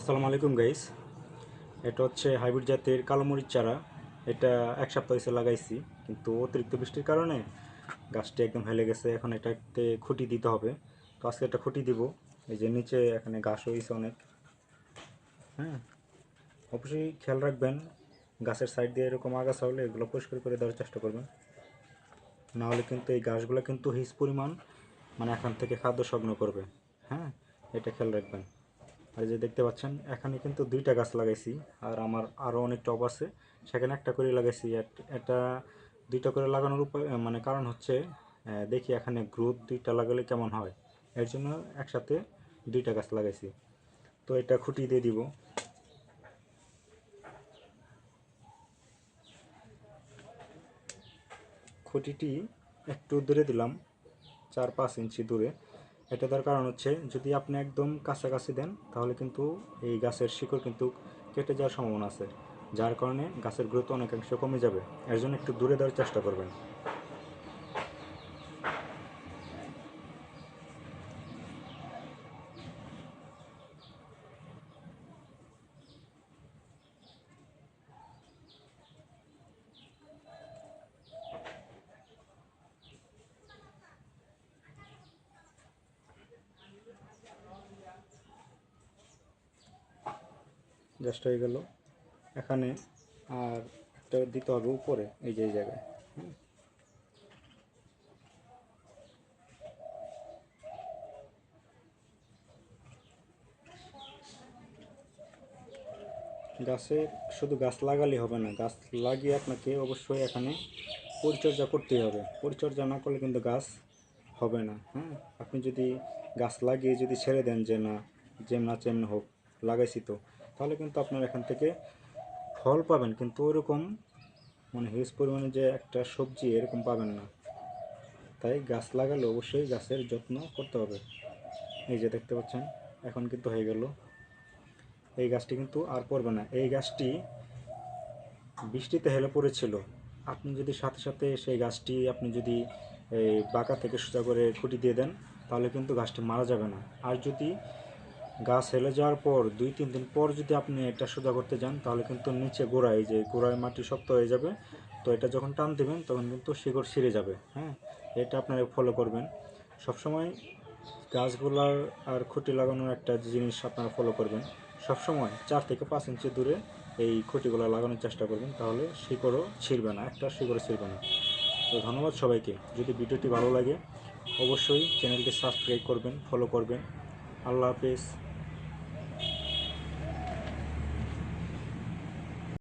আসসালামু আলাইকুম গাইস এটা হচ্ছে হাইব্রিড জাতের কালো মরিচ চারা। এটা এক সপ্তাহ হয়েছে লাগাইছি, কিন্তু অতিরিক্ত বৃষ্টির কারণে গাছটি একদম হেলে গেছে। এখন এটাতে খুঁটি দিতে হবে। তো আজকে একটা খুঁটি দিব। এই যে নিচে এখানে ঘাস হয়েছে অনেক। হ্যাঁ অবশ্যই খেয়াল রাখবেন। গাছের সাইড দিয়ে এরকম আগাছা হলে এগুলো পরিষ্কার করে দেওয়ার চেষ্টা করবেন। না হলে কিন্তু এই গাছগুলো কিন্তু হিস পরিমাণ মানে এখান থেকে খাদ্য সংগ্রহ করবে। হ্যাঁ এটা খেয়াল রাখবেন। আর যে দেখতে পাচ্ছেন, এখানে কিন্তু দুইটা গাছ লাগাইছি, আর আমার আরও অনেক টব আছে। সেখানে একটা করে লাগাইছি এটা দুইটা করে লাগানোর উপায় মানে কারণ হচ্ছে দেখি এখানে গ্রোথ দুইটা লাগালে কেমন হয়। এর জন্য একসাথে দুইটা গাছ লাগাইছি। তো এটা খুঁটি দিয়ে দিব। খুঁটিটি একটু দূরে দিলাম, চার পাঁচ ইঞ্চি দূরে। এটা তার কারণ হচ্ছে, যদি আপনি একদম কাছাকাছি দেন, তাহলে কিন্তু এই গাছের শিকড় কিন্তু কেটে যাওয়ার সম্ভাবনা আছে, যার কারণে গাছের গ্রোথ অনেকাংশ কমে যাবে। এর জন্য একটু দূরে দেওয়ার চেষ্টা করবেন। জাস্ট হয়ে গেল। এখানে আর একটা দিতে হবে উপরে, এই যে জায়গায়। গাছের শুধু গাছ লাগালে হবে না, গাছ লাগিয়ে আপনাকে অবশ্যই এখানে পরিচর্যা করতেই হবে। পরিচর্যা না করলে কিন্তু গাছ হবে না হ্যাঁ? আপনি যদি গাছ লাগিয়ে যদি ছেড়ে দেন যে না যেম না চেমন হোক, লাগাইছি তো তাহলে কিন্তু আপনার এখান থেকে ফল পাবেন। কিন্তু ওরকম মানে হিউজ পরিমাণে যে একটা সবজি এরকম পাবেন না। তাই গাছ লাগালে অবশ্যই গাছের যত্ন করতে হবে। এই যে দেখতে পাচ্ছেন, এখন কিন্তু হয়ে গেল। এই গাছটি কিন্তু আর পড়বে না। এই গাছটি বৃষ্টিতে হেলে পড়েছিল। আপনি যদি সাথে সাথে সেই গাছটি আপনি যদি এই বাঁকা থেকে সোজা করে খুঁটি দিয়ে দেন, তাহলে কিন্তু গাছটি মারা যাবে না। আর যদি গাছ হেলে যাওয়ার পর দুই, তিন দিন পর যদি আপনি এটা সোজা করতে যান, তাহলে কিন্তু নিচে গোড়ায় যে গোড়ায় মাটি শক্ত হয়ে যাবে। তো এটা যখন টান দেবেন, তখন কিন্তু শিকড় ছিঁড়ে যাবে হ্যাঁ? এটা আপনারা ফলো করবেন। সবসময় গাছগুলার আর খুঁটি লাগানোর একটা জিনিস আপনারা ফলো করবেন। সবসময় চার থেকে পাঁচ ইঞ্চি দূরে এই খুঁটিগুলো লাগানোর চেষ্টা করবেন, তাহলে শিকড়ও ছিঁড়বে না, একটা শিকড়ও ছিঁড়বে না। তো ধন্যবাদ সবাইকে। যদি ভিডিওটি ভালো লাগে, অবশ্যই চ্যানেলটি সাবস্ক্রাইব করবেন ফলো করবেন। আল্লাহ হাফেজ।